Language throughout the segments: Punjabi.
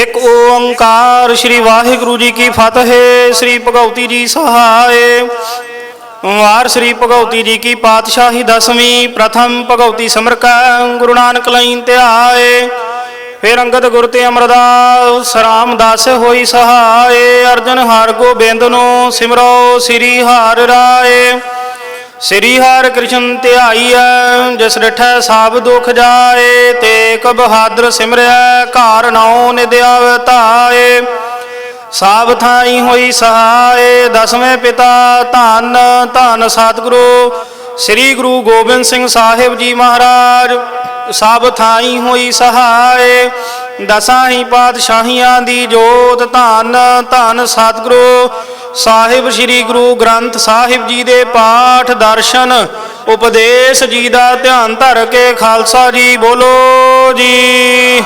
ਇੱਕ ਓੰਕਾਰ ਸ੍ਰੀ ਵਾਹਿਗੁਰੂ ਜੀ ਕੀ ਫਤਿਹ, ਸ੍ਰੀ ਭਗਉਤੀ ਜੀ ਸਹਾਏ। ਵਾਰ ਸ੍ਰੀ ਭਗਉਤੀ ਜੀ ਕੀ ਪਾਤਸ਼ਾਹੀ ਦਸਵੀਂ, ਪ੍ਰਥਮ ਭਗਉਤੀ ਸਿਮਰਕੈ, ਗੁਰੂ ਨਾਨਕ ਲਈ ਧਿਆਏ। ਫਿਰ ਅੰਗਦ ਗੁਰ ਤੇ ਅਮਰਦਾਸ, ਰਾਮਦਾਸ ਹੋਈ ਸਹਾਏ। ਅਰਜਨ ਹਰ ਗੋਬਿੰਦ ਨੂੰ ਸਿਮਰੋ, ਸ੍ਰੀ ਹਰਿ ਰਾਏ। ਸ੍ਰੀ ਹਰਿ ਕ੍ਰਿਸ਼ਨ ਧਿਆਈਐ, ਜਿਸ ਡਿਠੈ ਸਭ ਦੁਖ ਜਾਏ, ਤੇ ਕਬਹਾਦਰ ਬਹਾਦਰ ਘਰ ਨੌ ਨਿਦਿਆਵ ਧਾਏ ਸਾਬ ਥਾਈ ਹੋਈ ਸਹਾਏ, ਦਸਵੇਂ ਪਿਤਾ ਧੰਨ ਧੰਨ ਸਤਿਗੁਰੂ, ਸ੍ਰੀ ਗੁਰੂ ਗੋਬਿੰਦ ਸਿੰਘ ਸਾਹਿਬ ਜੀ ਮਹਾਰਾਜ। ਸਭ ਥਾਈ ਹੋਈ ਸਹਾਏ, ਦਸਾਂ ਹੀ ਪਾਤਸ਼ਾਹੀਆਂ ਦੀ ਜੋਤ, ਧੰਨ ਧੰਨ ਸਤਿਗੁਰੂ ਸਾਹਿਬ ਸ੍ਰੀ ਗੁਰੂ ਗ੍ਰੰਥ ਸਾਹਿਬ ਜੀ ਦੇ ਪਾਠ ਦਰਸ਼ਨ, ਉਪਦੇਸ਼ ਜੀ ਦਾ ਧਿਆਨ ਧਰ ਕੇ ਖਾਲਸਾ ਜੀ ਬੋਲੋ ਜੀ।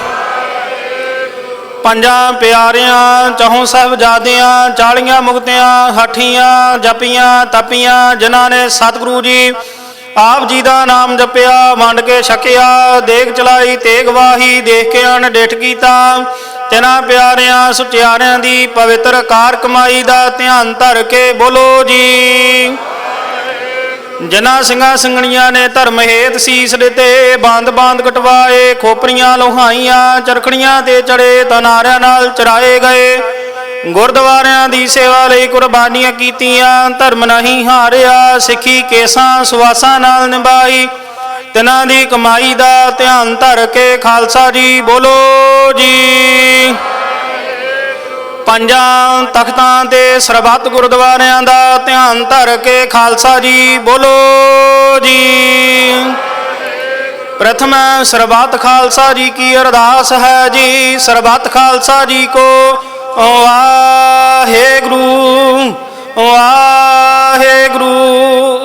ਪੰਜਾਂ ਪਿਆਰਿਆਂ ਚੌਂ ਸਾਹਿਬਜ਼ਾਦਿਆਂ, ਚਾਲੀਆਂ ਮੁਕਤਿਆਂ, ਹਾਠੀਆਂ, ਜਪੀਆਂ, ਤਪੀਆਂ, ਜਿਨ੍ਹਾਂ ਨੇ ਸਤਿਗੁਰੂ ਜੀ ਆਪ ਜੀ ਦਾ ਨਾਮ ਜਪਿਆ, ਵੰਡ ਕੇ ਛਕਿਆ, ਦੇਖ ਚਲਾਈ, ਤੇਗ ਵਾਹੀ, ਦੇਖ ਕੇ ਅਣ ਡਿਠ ਕੀਤਾ। ਤਿਨਾਂ ਪਿਆਰਿਆਂ, ਸੁਚਿਆਰਿਆਂ ਦੀ ਪਵਿੱਤਰ ਕਾਰ ਕਮਾਈ ਦਾ ਧਿਆਨ ਧਰ ਕੇ ਬੋਲੋ ਜੀ। ਜਿਨ੍ਹਾਂ ਸਿੰਘਾਂ ਸਿੰਘਣੀਆਂ ਨੇ ਧਰਮ ਹੇਤ ਸੀਸ ਦਿੱਤੇ ਬੰਦ ਬੰਦ ਕਟਵਾਏ, ਖੋਪਰੀਆਂ ਲੋਹਾਈਆਂ, ਚਰਖੜੀਆਂ ਤੇ ਚੜੇ, ਤਨਾਰਿਆਂ ਨਾਲ ਚਰਾਏ ਗਏ। ਗੁਰਦੁਆਰਿਆਂ ਦੀ ਸੇਵਾ ਲਈ ਕੁਰਬਾਨੀਆਂ ਕੀਤੀਆਂ, ਧਰਮ ਨਹੀਂ ਹਾਰਿਆ, ਸਿੱਖੀ ਕੇਸਾਂ ਸੁਆਸਾਂ ਨਾਲ ਨਿਭਾਈ। ਤਿਨਾਂ ਦੀ ਕਮਾਈ ਦਾ ਧਿਆਨ ਧਰ ਕੇ ਖਾਲਸਾ ਜੀ ਬੋਲੋ ਜੀ। ਪੰਜਾਂ ਤਖਤਾਂ ਤੇ ਸਰਬੱਤ ਗੁਰਦੁਆਰਿਆਂ ਦਾ ਧਿਆਨ ਧਰ ਕੇ ਖਾਲਸਾ ਜੀ ਬੋਲੋ ਜੀ। ਪ੍ਰਥਮ ਸਰਬੱਤ ਖਾਲਸਾ ਜੀ ਕੀ ਅਰਦਾਸ ਹੈ ਜੀ? ਸਰਬੱਤ ਖਾਲਸਾ ਜੀ ਕੋ ਵਾਹਿਗੁਰੂ ਵਾਹਿਗੁਰੂ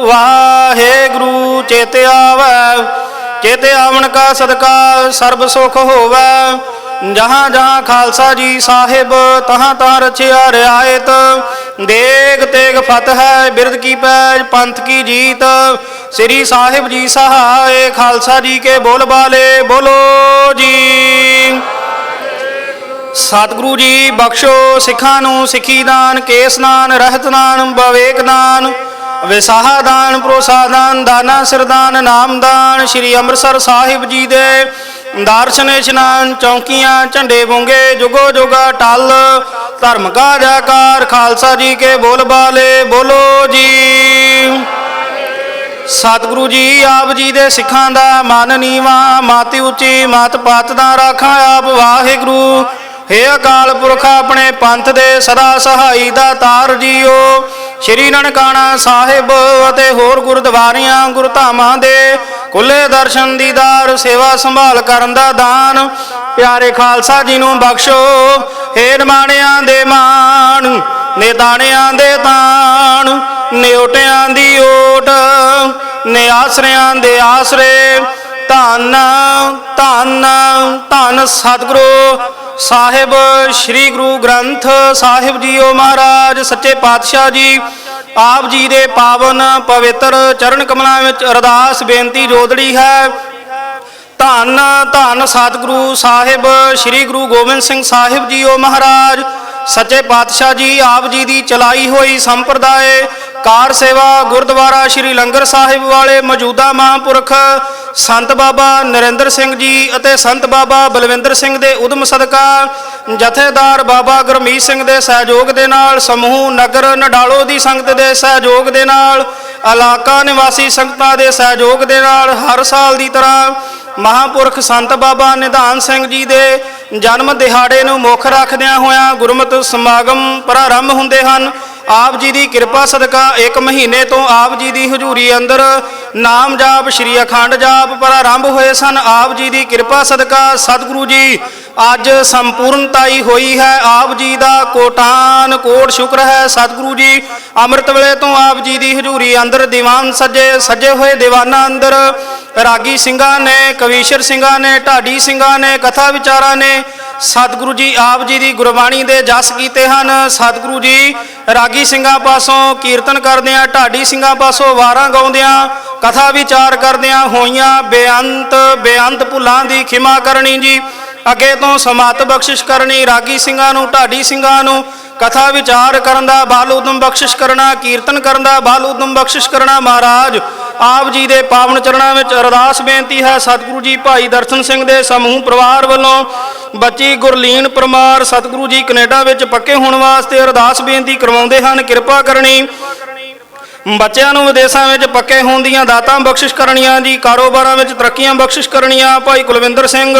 ਵਾਹਿਗੁਰੂ, ਚੇਤ ਆਵੈ, ਚੇਤ ਆਵਣ ਕਾ ਸਦਕਾ ਸਰਬ ਸੁਖ ਹੋਵੈ। ਜਹਾਂ ਜਹਾਂ ਖਾਲਸਾ ਜੀ ਸਾਹਿਬ, ਤਹਾਂ ਤਹਾਂ ਰਚਿਆ ਰਿਆਇਤ। ਦੇਗ ਤੇਗ ਫਤਿਹ ਬਿਰਦ ਕੀ ਪੈਜ, ਪੰਥ ਕੀ ਜੀਤ। ਸ੍ਰੀ ਸਾਹਿਬ ਜੀ ਸਹਾਏ, ਖਾਲਸਾ ਜੀ ਕੇ ਬੋਲ ਬਾਲੇ, ਬੋਲੋ ਜੀ। ਸਤਿਗੁਰੂ ਜੀ ਬਖਸ਼ੋ ਸਿੱਖਾਂ ਨੂੰ, ਸਿੱਖੀ ਦਾਨ, ਕੇਸ ਦਾਨ, ਰਹਿਤ ਦਾਨ, ਬਵੇਕ ਦਾਨ, ਵਿਸਾਹਾ ਦਾਨ ਪ੍ਰੋਸਾ ਦਾਨ, ਦਾਨਾ ਸਿਰਦਾਨ ਨਾਮ ਦਾਨ, ਸ੍ਰੀ ਅੰਮ੍ਰਿਤਸਰ ਸਾਹਿਬ ਜੀ ਦੇ ਦਰਸ਼ਨ, ਇਸ਼ਨਾਨ, ਚੌਂਕੀਆਂ, ਝੰਡੇ ਬੁੰਗੇ, ਜੁਗੋ ਜੁਗਾ, ਟਲ, ਧਰਮ ਕਾ ਜੈਕਾਰ ਖਾਲਸਾ ਜੀ ਕੇ ਬੋਲ ਬਾਲੇ, ਬੋਲੋ ਜੀ। ਸਤਿਗੁਰੂ ਜੀ ਆਪ ਜੀ ਦੇ ਸਿੱਖਾਂ ਦਾ ਮਨ ਨੀਵਾ, ਮਾਤੀ ਉੱਚੀ ਮਾਤ ਪਾਤ ਦਾ ਰਾਖਾਂ ਆਪ, ਵਾਹਿਗੁਰੂ। ਹੇ ਅਕਾਲ ਪੁਰਖ, ਆਪਣੇ ਪੰਥ ਦੇ ਸਦਾ ਸਹਾਈ ਦਾ ਤਾਰ ਜੀਓ। ਸ਼੍ਰੀ ਨਨਕਾਣਾ ਸਾਹਿਬ ਅਤੇ ਹੋਰ ਗੁਰਦੁਆਰਿਆਂ, ਗੁਰਧਾਮਾਂ ਦੇ ਕੁੱਲੇ ਦਰਸ਼ਨ ਦੀਦਾਰ ਸੇਵਾ ਸੰਭਾਲ ਕਰਨ ਦਾ ਦਾਨ ਪਿਆਰੇ ਖਾਲਸਾ ਜੀ ਨੂੰ ਬਖਸ਼ੋ। ਹੇ ਨਿਮਾਣਿਆਂ ਦੇ ਮਾਣ, ਨਿਦਾਣਿਆਂ ਦੇ ਤਾਣ, ਨਿਉਟਿਆਂ ਦੀ ਓਟ ਨੇ ਆਸਰਿਆਂ ਦੇ ਆਸਰੇ। ਧੰਨ ਧੰਨ ਧੰਨ ਸਤਿਗੁਰੂ ਸਾਹਿਬ, ਸ੍ਰੀ ਗੁਰੂ ਗ੍ਰੰਥ ਸਾਹਿਬ ਜੀਓ ਮਹਾਰਾਜ, ਸੱਚੇ ਪਾਤਸ਼ਾਹ ਜੀ, ਆਪ ਜੀ ਦੇ ਪਾਵਨ ਪਵਿੱਤਰ ਚਰਨ ਕਮਲਾਂ ਵਿੱਚ ਅਰਦਾਸ ਬੇਨਤੀ ਜੋਦੜੀ ਹੈ। ਧੰਨ ਧੰਨ ਸਤਿਗੁਰੂ ਸਾਹਿਬ, ਸ੍ਰੀ ਗੁਰੂ ਗੋਬਿੰਦ ਸਿੰਘ ਸਾਹਿਬ ਜੀਓ ਮਹਾਰਾਜ, ਸੱਚੇ ਪਾਤਸ਼ਾਹ ਜੀ, ਆਪ ਜੀ ਦੀ ਚਲਾਈ ਹੋਈ ਸੰਪਰਦਾਇ ਕਾਰ ਸੇਵਾ ਗੁਰਦੁਆਰਾ ਸ੍ਰੀ ਲੰਗਰ ਸਾਹਿਬ ਵਾਲੇ ਮੌਜੂਦਾ ਮਹਾਂਪੁਰਖ ਸੰਤ ਬਾਬਾ ਨਰਿੰਦਰ ਸਿੰਘ ਜੀ ਅਤੇ ਸੰਤ ਬਾਬਾ ਬਲਵਿੰਦਰ ਸਿੰਘ ਦੇ ਉਦਮ ਸਦਕਾ ਜਥੇਦਾਰ ਬਾਬਾ ਗੁਰਮੀਤ ਸਿੰਘ ਦੇ ਸਹਿਯੋਗ ਦੇ ਨਾਲ ਸਮੂਹ ਨਗਰ ਨਡਾਲੋ ਦੀ ਸੰਗਤ ਦੇ ਸਹਿਯੋਗ ਦੇ ਨਾਲ, ਇਲਾਕਾ ਨਿਵਾਸੀ ਸੰਗਤਾਂ ਦੇ ਸਹਿਯੋਗ ਦੇ ਨਾਲ ਹਰ ਸਾਲ ਦੀ ਤਰ੍ਹਾਂ ਮਹਾਪੁਰਖ ਸੰਤ ਬਾਬਾ ਨਿਧਾਨ ਸਿੰਘ ਜੀ ਦੇ ਜਨਮ ਦਿਹਾੜੇ ਨੂੰ ਮੁੱਖ ਰੱਖਦਿਆਂ ਹੋਇਆਂ ਗੁਰਮਤਿ ਸਮਾਗਮ ਪ੍ਰਾਰੰਭ ਹੁੰਦੇ ਹਨ। ਆਪ ਜੀ ਦੀ ਕਿਰਪਾ ਸਦਕਾ ਇੱਕ ਮਹੀਨੇ ਤੋਂ ਆਪ ਜੀ ਦੀ ਹਜ਼ੂਰੀ ਅੰਦਰ ਨਾਮ ਜਾਪ, ਸ਼੍ਰੀ ਅਖੰਡ ਜਾਪ ਪ੍ਰਾਰੰਭ ਹੋਏ ਸਨ। ਆਪ ਜੀ ਦੀ ਕਿਰਪਾ ਸਦਕਾ ਸਤਿਗੁਰੂ ਜੀ ਅੱਜ ਸੰਪੂਰਨਤਾਈ ਹੋਈ ਹੈ ਆਪ ਜੀ ਦਾ ਕੋਟਾਨ, ਕੋਟ ਸ਼ੁਕਰ ਹੈ ਸਤਿਗੁਰੂ ਜੀ। ਅੰਮ੍ਰਿਤ ਵੇਲੇ ਤੋਂ ਆਪ ਜੀ ਦੀ ਹਜ਼ੂਰੀ ਅੰਦਰ ਦੀਵਾਨ ਸੱਜੇ ਸੱਜੇ ਹੋਏ ਦੀਵਾਨਾਂ ਅੰਦਰ। ਰਾਗੀ ਸਿੰਘਾਂ ਨੇ, ਕਵੀਸ਼ਰ ਸਿੰਘਾਂ ਨੇ, ਢਾਡੀ ਸਿੰਘਾਂ ਨੇ, ਕਥਾ ਵਿਚਾਰਾਂ ਨੇ ਸਤਿਗੁਰੂ ਜੀ ਆਪ ਜੀ ਦੀ ਗੁਰਬਾਣੀ ਦੇ ਜਸ ਕੀਤੇ ਹਨ। ਸਤਿਗੁਰੂ ਜੀ, ਰਾਗੀ ਸਿੰਘਾਂ ਪਾਸੋਂ ਕੀਰਤਨ ਕਰਦਿਆਂ, ਢਾਡੀ ਸਿੰਘਾਂ ਪਾਸੋਂ ਵਾਰਾਂ ਗਾਉਂਦਿਆਂ, ਕਥਾ ਵਿਚਾਰ ਕਰਦਿਆਂ ਹੋਈਆਂ ਬੇਅੰਤ ਬੇਅੰਤ ਭੁੱਲਾਂ ਦੀ ਖਿਮਾ ਕਰਨੀ ਜੀ। ਅੱਗੇ ਤੋਂ ਸਮਾਤ ਬਖਸ਼ਿਸ਼ ਕਰਨੀ, ਰਾਗੀ ਸਿੰਘਾਂ ਨੂੰ, ਢਾਡੀ ਸਿੰਘਾਂ ਨੂੰ, ਕਥਾ ਵਿਚਾਰ ਕਰਨ ਦਾ, ਬਾਲ ਉਦਮ ਬਖਸ਼ਿਸ਼ ਕਰਨਾ, ਕੀਰਤਨ ਕਰਨ ਦਾ, ਬਾਲ ਉਦਮ ਬਖਸ਼ਿਸ਼ ਕਰਨਾ ਮਹਾਰਾਜ। ਆਪ ਜੀ ਦੇ ਪਾਵਨ ਚਰਨਾਂ ਵਿੱਚ ਅਰਦਾਸ ਬੇਨਤੀ ਹੈ, ਸਤਿਗੁਰੂ ਜੀ ਭਾਈ ਦਰਸ਼ਨ ਸਿੰਘ ਦੇ ਸਮੂਹ ਪਰਿਵਾਰ ਵੱਲੋਂ। ਬੱਚੀ ਗੁਰਲੀਨ ਪਰਮਾਰ ਸਤਿਗੁਰੂ ਜੀ ਕੈਨੇਡਾ ਵਿੱਚ ਪੱਕੇ ਹੋਣ ਵਾਸਤੇ ਅਰਦਾਸ ਬੇਨਤੀ ਕਰਵਾਉਂਦੇ ਹਨ, ਕਿਰਪਾ ਕਰਨੀ। ਬੱਚਿਆਂ ਨੂੰ ਵਿਦੇਸ਼ਾਂ ਵਿੱਚ ਪੱਕੇ ਹੋਣ ਦੀਆਂ ਦਾਤਾਂ ਬਖਸ਼ਿਸ਼ ਕਰਨੀਆਂ ਜੀ, ਕਾਰੋਬਾਰਾਂ ਵਿੱਚ ਤਰੱਕੀਆਂ ਬਖਸ਼ਿਸ਼ ਕਰਨੀਆਂ, ਭਾਈ ਕੁਲਵਿੰਦਰ ਸਿੰਘ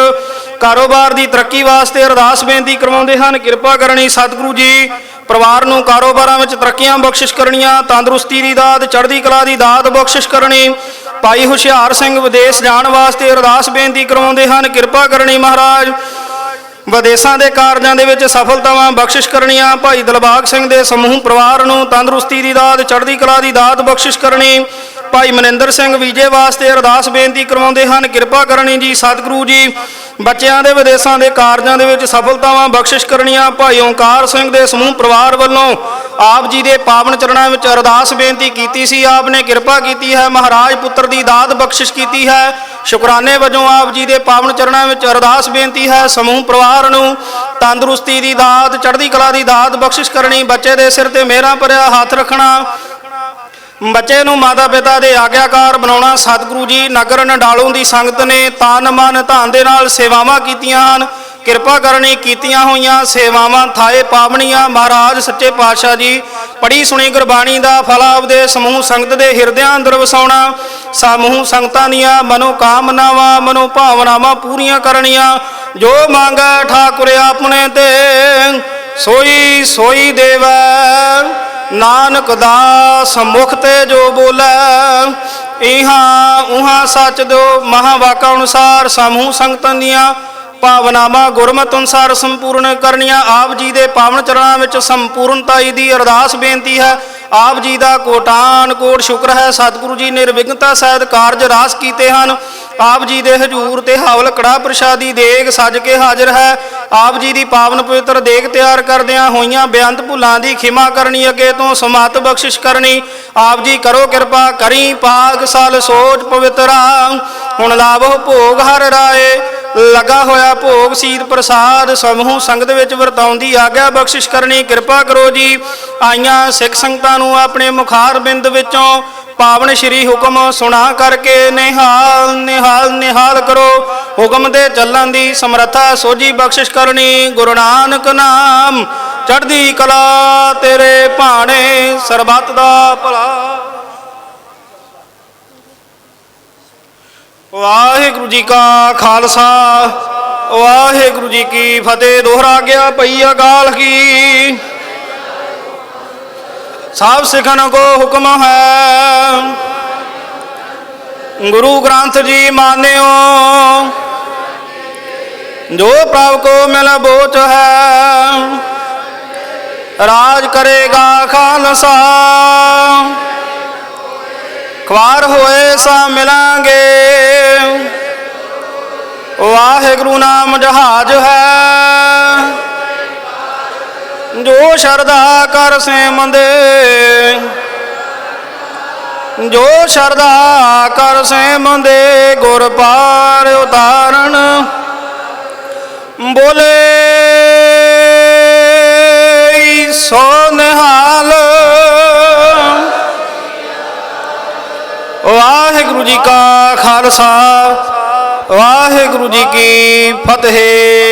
ਕਾਰੋਬਾਰ ਦੀ ਤਰੱਕੀ ਵਾਸਤੇ ਅਰਦਾਸ ਬੇਨਤੀ ਕਰਵਾਉਂਦੇ ਹਨ। ਕਿਰਪਾ ਕਰਨੀ ਸਤਿਗੁਰੂ ਜੀ, ਪਰਿਵਾਰ ਨੂੰ ਕਾਰੋਬਾਰਾਂ ਵਿੱਚ ਤਰੱਕੀਆਂ ਬਖਸ਼ਿਸ਼ ਕਰਨੀਆਂ, ਤੰਦਰੁਸਤੀ ਦੀ ਦਾਤ, ਚੜ੍ਹਦੀ ਕਲਾ ਦੀ ਦਾਤ ਬਖਸ਼ਿਸ਼ ਕਰਨੀ। ਭਾਈ ਹੁਸ਼ਿਆਰ ਸਿੰਘ ਵਿਦੇਸ਼ ਜਾਣ ਵਾਸਤੇ ਅਰਦਾਸ ਬੇਨਤੀ ਕਰਵਾਉਂਦੇ ਹਨ। ਕਿਰਪਾ ਕਰਨੀ ਮਹਾਰਾਜ, ਵਿਦੇਸ਼ਾਂ ਦੇ ਕਾਰਜਾਂ ਦੇ ਵਿੱਚ ਸਫਲਤਾਵਾਂ ਬਖਸ਼ਿਸ਼ ਕਰਨੀਆਂ। ਭਾਈ ਦਿਲਬਾਗ ਸਿੰਘ ਦੇ ਸਮੂਹ ਪਰਿਵਾਰ ਨੂੰ ਤੰਦਰੁਸਤੀ ਦੀ ਦਾਤ, ਚੜ੍ਹਦੀ ਕਲਾ ਦੀ ਦਾਤ ਬਖਸ਼ਿਸ਼ ਕਰਨੀ। ਭਾਈ ਮਨਿੰਦਰ ਸਿੰਘ ਵੀਜੇ ਵਾਸਤੇ ਅਰਦਾਸ ਬੇਨਤੀ ਕਰਵਾਉਂਦੇ ਹਨ। ਕਿਰਪਾ ਕਰਨੀ ਜੀ, ਸਤਿਗੁਰੂ ਜੀ ਬੱਚਿਆਂ ਦੇ ਵਿਦੇਸ਼ਾਂ ਦੇ ਕਾਰਜਾਂ ਦੇ ਵਿੱਚ ਸਫਲਤਾਵਾਂ, ਬਖਸ਼ਿਸ਼ ਕਰਨੀਆਂ, ਭਾਈ ਓਂਕਾਰ ਸਿੰਘ ਦੇ ਸਮੂਹ ਪਰਿਵਾਰ ਵੱਲੋਂ ਆਪ ਜੀ ਦੇ ਪਾਵਨ ਚਰਨਾਂ ਵਿੱਚ ਅਰਦਾਸ ਬੇਨਤੀ ਕੀਤੀ ਸੀ। ਆਪ ਨੇ ਕਿਰਪਾ ਕੀਤੀ ਹੈ, ਮਹਾਰਾਜ ਪੁੱਤਰ ਦੀ ਦਾਤ ਬਖਸ਼ਿਸ਼ ਕੀਤੀ ਹੈ। ਸ਼ੁਕਰਾਨੇ ਵਜੋਂ ਆਪ ਜੀ ਦੇ ਪਾਵਨ ਚਰਨਾਂ ਵਿੱਚ ਅਰਦਾਸ ਬੇਨਤੀ ਹੈ, ਸਮੂਹ ਪਰਿਵਾਰ ਨੂੰ ਤੰਦਰੁਸਤੀ ਦੀ ਦਾਤ, ਚੜ੍ਹਦੀ ਕਲਾ ਦੀ ਦਾਤ ਬਖਸ਼ਿਸ਼ ਕਰਨੀ, ਬੱਚੇ ਦੇ ਸਿਰ ਤੇ ਮੇਰਾ ਭਰਿਆ ਹੱਥ ਰੱਖਣਾ ਬੱਚੇ ਨੂੰ ਮਾਤਾ ਪਿਤਾ ਦੇ ਆਗਿਆਕਾਰ ਬਣਾਉਣਾ ਸਤਿਗੁਰੂ ਜੀ ਨਗਰ ਨਡਾਲੋਂ ਦੀ ਸੰਗਤ ਨੇ ਤਨ ਮਨ ਧਨ ਦੇ ਨਾਲ ਸੇਵਾਵਾਂ ਕੀਤੀਆਂ ਹਨ। ਕਿਰਪਾ ਕਰਨੀ ਕੀਤੀਆਂ ਹੋਈਆਂ ਸੇਵਾਵਾਂ ਥਾਏ ਪਾਵਣੀਆਂ ਮਹਾਰਾਜ ਸੱਚੇ ਪਾਤਸ਼ਾਹ ਜੀ ਪੜੀ ਸੁਣੀ ਗੁਰਬਾਣੀ ਦਾ ਫਲਾ ਆਪਦੇ ਸਮੂਹ ਸੰਗਤ ਦੇ ਹਿਰਦਿਆਂ ਅੰਦਰ ਵਸਾਉਣਾ। ਸਮੂਹ ਸੰਗਤਾਂ ਦੀਆਂ ਮਨੋ ਕਾਮਨਾਵਾਂ ਮਨੋ ਭਾਵਨਾਵਾਂ ਪੂਰੀਆਂ ਕਰਨੀਆਂ। ਜੋ ਮੰਗੈ ਠਾਕੁਰ ਆਪਣੇ ਤੇ। ਸੋਈ ਸੋਈ ਦੇਵੈ। ਨਾਨਕ ਦਾਸ ਮੁਖ ਤੇ ਜੋ ਬੋਲੇ, ਇਹਾਂ ਉਹਾਂ ਸੱਚ ਦੋ ਮਹਾਵਾਕਾ ਅਨੁਸਾਰ ਸਮੂਹ ਸੰਗਤਾਂ ਦੀਆਂ ਭਾਵਨਾਵਾਂ ਗੁਰਮਤਿ ਅਨੁਸਾਰ ਸੰਪੂਰਨ ਕਰਨੀਆਂ। ਆਪ ਜੀ ਦੇ ਪਾਵਨ ਚਰਨਾਂ ਵਿੱਚ ਸੰਪੂਰਨਤਾਈ ਦੀ ਅਰਦਾਸ ਬੇਨਤੀ ਹੈ। ਆਪ ਜੀ ਦਾ ਕੋਟਾਨ ਕੋਟ ਸ਼ੁਕਰ ਹੈ। ਸਤਿਗੁਰੂ ਜੀ ਨਿਰਵਿਘਨਤਾ ਸਹਿਤ ਕਾਰਜ ਰਾਸ ਕੀਤੇ ਹਨ। ਆਪ ਜੀ ਦੇ ਹਜੂਰ ਤੇ ਹਾਵਲ ਕੜਾ ਪ੍ਰਸ਼ਾਦੀ ਦੇਗ ਸੱਜ ਕੇ ਹਾਜ਼ਰ ਹੈ। ਆਪ ਜੀ ਦੀ ਪਾਵਨ ਪਵਿੱਤਰ ਦੇਗ ਤਿਆਰ ਕਰਦਿਆਂ ਹੋਈਆਂ ਬੇਅੰਤ ਭੁੱਲਾਂ ਦੀ ਖਿਮਾ ਕਰਨੀ ਅੱਗੇ ਤੋਂ ਸਮਾਤ ਬਖਸ਼ਿਸ਼ ਕਰਨੀ। ਆਪ ਜੀ ਕਰੋ ਕਿਰਪਾ, ਕਰੀ ਪਾਕ ਸਾਲ ਸੋਚ ਪਵਿੱਤਰਾ। ਹੁਣ ਲਾਵੋ ਭੋਗ ਹਰ ਰਾਏ। ਲਗਾ ਹੋਇਆ ਭੋਗ ਸੀਤ ਪ੍ਰਸਾਦ, ਸਮੂਹ ਸੰਗਤ ਵਿੱਚ ਵਰਤਾਉਂਦੀ ਆਗਿਆ ਬਖਸ਼ਿਸ਼ ਕਰਨੀ। ਕਿਰਪਾ ਕਰੋ ਜੀ, ਆਈਆਂ ਸਿੱਖ ਸੰਗਤਾਂ ਨੂੰ ਆਪਣੇ ਮੁਖਾਰ ਬਿੰਦ ਵਿੱਚੋਂ ਪਾਵਨ ਸ਼੍ਰੀ ਹੁਕਮ ਸੁਣਾ ਕਰਕੇ ਨਿਹਾਲ ਨਿਹਾਲ ਨਿਹਾਲ ਕਰੋ। ਹੁਕਮ ਦੇ ਚੱਲਣ ਦੀ ਸਮਰੱਥਾ ਸੋਝੀ ਬਖਸ਼ਿਸ਼ ਕਰਨੀ ਗੁਰੂ ਨਾਨਕ ਨਾਮ। ਚੜ੍ਹਦੀ ਕਲਾ ਤੇਰੇ ਭਾਣੇ, ਸਰਬੱਤ ਦਾ ਭਲਾ। ਵਾਹਿਗੁਰੂ ਜੀ ਕਾ ਖਾਲਸਾ, ਵਾਹਿਗੁਰੂ ਜੀ ਕੀ ਫਤਿਹ। ਦੋਹਰਾ ਗਿਆ ਪਈ ਅਕਾਲ ਕੀ। ਸਭ ਸਿੱਖਨ ਕੋ ਹੁਕਮ ਹੈ। ਗੁਰੂ ਗ੍ਰੰਥ ਜੀ ਮਾਨਿਓ, ਜੋ ਪ੍ਰਭ ਕੋ ਮਿਲ ਬੋਚ ਹੈ, ਰਾਜ ਕਰੇਗਾ ਖਾਲਸਾ। ਖਵਾਰ ਹੋਏ ਸਾ ਮਿਲਾਂਗੇ। ਵਾਹਿਗੁਰੂ ਨਾਮ ਜਹਾਜ ਹੈ। ਜੋ ਸ਼ਰਧਾ ਕਰ ਸੇਮੰਦੇ। ਜੋ ਸ਼ਰਧਾ ਕਰ ਸੇਮੰਦੇ, ਗੁਰ ਪਾਰ ਉਤਾਰਨ। ਬੋਲੇ ਸੋ ਨਿਹਾਲ। ਵਾਹਿਗੁਰੂ ਜੀ ਕਾ ਖਾਲਸਾ, ਵਾਹਿਗੁਰੂ ਜੀ ਕੀ ਫਤਿਹ।